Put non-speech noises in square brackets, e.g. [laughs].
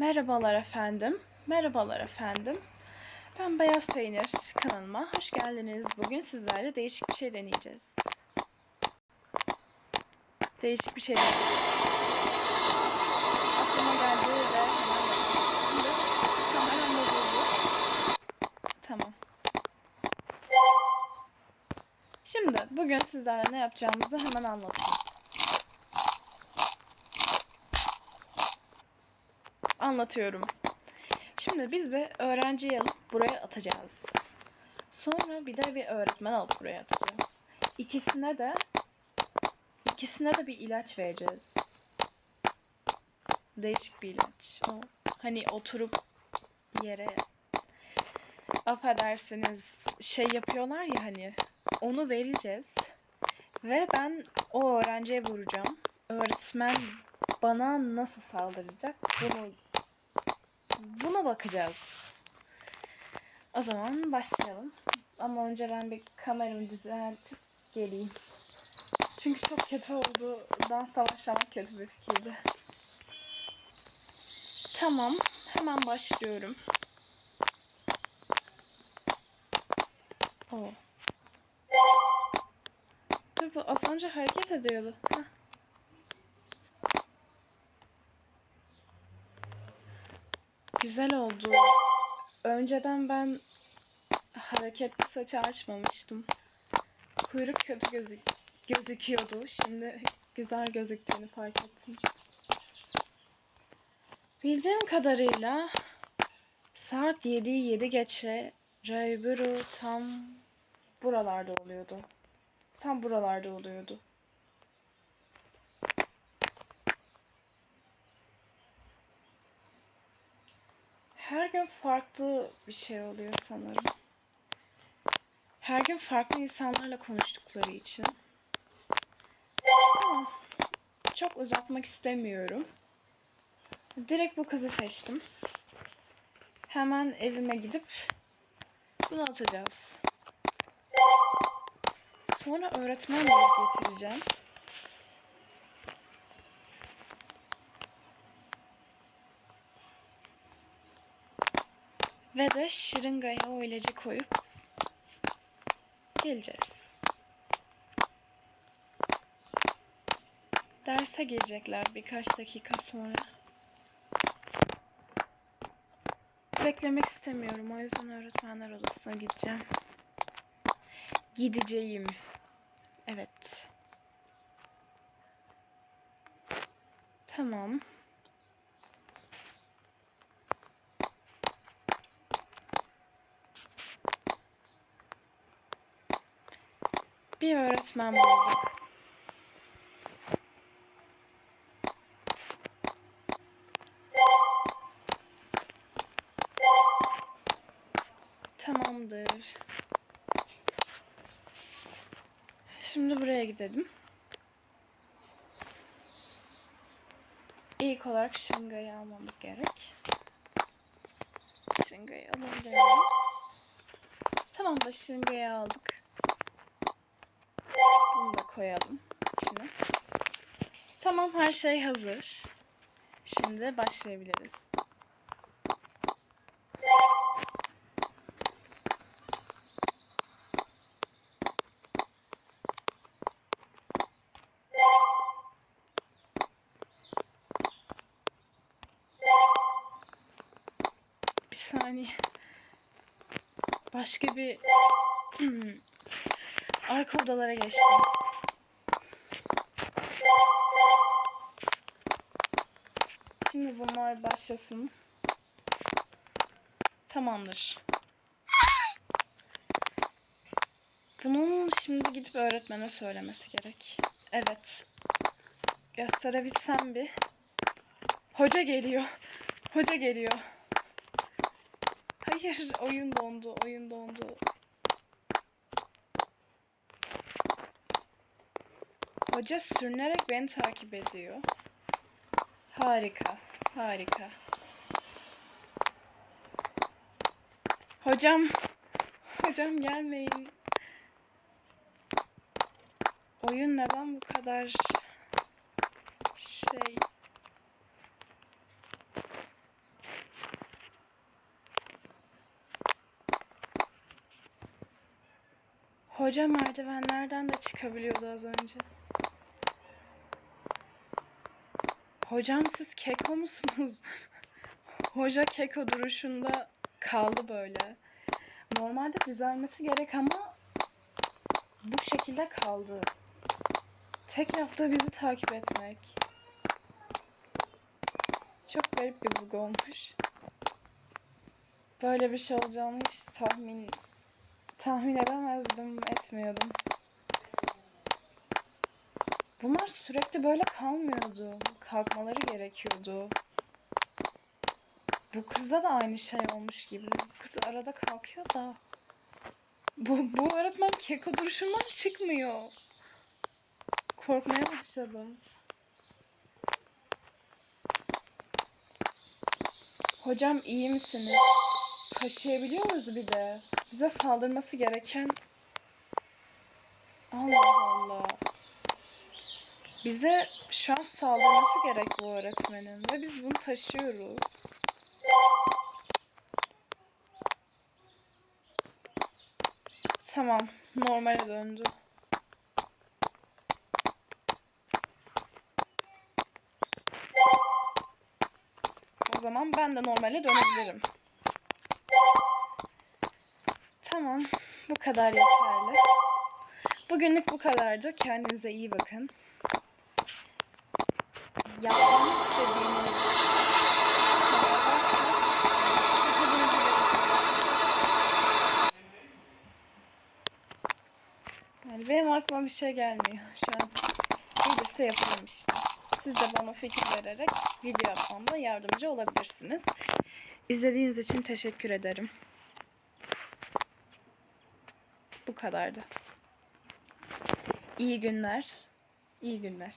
Merhabalar efendim. Merhabalar efendim. Ben Beyaz Peynir kanalıma hoş geldiniz. Bugün sizlerle değişik bir şey deneyeceğiz. Değişik bir şey deneyeceğiz. Aklıma geldi ve hemen bozuldu. Tamam. Şimdi bugün sizlerle ne yapacağımızı hemen anlatayım. Anlatıyorum. Şimdi biz bir öğrenciyi alıp buraya atacağız. Sonra bir de bir öğretmen alıp buraya atacağız. İkisine de ikisine de bir ilaç vereceğiz. Değişik bir ilaç. O hani oturup yere affedersiniz şey yapıyorlar ya hani onu vereceğiz. Ve ben o öğrenciye vuracağım. Öğretmen bana nasıl saldıracak bunu buna bakacağız. O zaman başlayalım. Ama önce ben bir kameramı düzeltip geleyim. Çünkü çok kötü oldu. Dans savaşlamak kötü bir fikirdi. Tamam. Hemen başlıyorum. Oo. Dur bu az önce hareket ediyordu. Heh. Güzel oldu. Önceden ben hareketli saçı açmamıştım. Kuyruk kötü gözük gözüküyordu. Şimdi güzel gözüktüğünü fark ettim. Bildiğim kadarıyla saat 7 7 geçe Rayburu tam buralarda oluyordu. Tam buralarda oluyordu. Her gün farklı bir şey oluyor sanırım. Her gün farklı insanlarla konuştukları için. Tamam. Çok uzatmak istemiyorum. Direkt bu kızı seçtim. Hemen evime gidip bunu atacağız. Sonra öğretmen getireceğim. Ve de şırıngaya o ilacı koyup geleceğiz. Derse girecekler birkaç dakika sonra. Beklemek istemiyorum. O yüzden öğretmenler odasına gideceğim. Gideceğim. Evet. Tamam. Bir öğretmen buldum. Tamamdır. Şimdi buraya gidelim. İlk olarak şırıngayı almamız gerek. Şırıngayı alabilir miyim? Tamam da şırıngayı aldık. Bunu da koyalım içine. Tamam her şey hazır. Şimdi başlayabiliriz. Bir saniye. Başka bir [clears throat] arka odalara geçtim. Şimdi bunlar başlasın. Tamamdır. Bunun şimdi gidip öğretmene söylemesi gerek. Evet. Gösterebilsem bir. Hoca geliyor. Hoca geliyor. Hayır, oyun dondu, oyun dondu. Hoca sürünerek beni takip ediyor. Harika. Harika. Hocam. Hocam gelmeyin. Oyun neden bu kadar şey Hoca merdivenlerden de çıkabiliyordu az önce. Hocam siz keko musunuz? [laughs] Hoca keko duruşunda kaldı böyle. Normalde düzelmesi gerek ama bu şekilde kaldı. Tek yaptığı bizi takip etmek. Çok garip bir bug olmuş. Böyle bir şey olacağını hiç tahmin tahmin edemezdim, etmiyordum. Bunlar sürekli böyle kalmıyordu. Kalkmaları gerekiyordu. Bu kızda da aynı şey olmuş gibi. Kız arada kalkıyor da. Bu, bu öğretmen keko duruşundan çıkmıyor. Korkmaya başladım. Hocam iyi misiniz? Taşıyabiliyor muyuz bir de? Bize saldırması gereken... Allah Allah. Bize şu an saldırması gerek bu öğretmenin ve biz bunu taşıyoruz. Tamam, normale döndü. O zaman ben de normale dönebilirim. Tamam, bu kadar yeterli. Bugünlük bu kadardı. Kendinize iyi bakın. Yapmamı istediğiniz. Yani benim aklıma bir şey gelmiyor şu an. Gelirse yapalım işte. Siz de bana fikir vererek video atmamda yardımcı olabilirsiniz. İzlediğiniz için teşekkür ederim. Bu kadardı. İyi günler. İyi günler.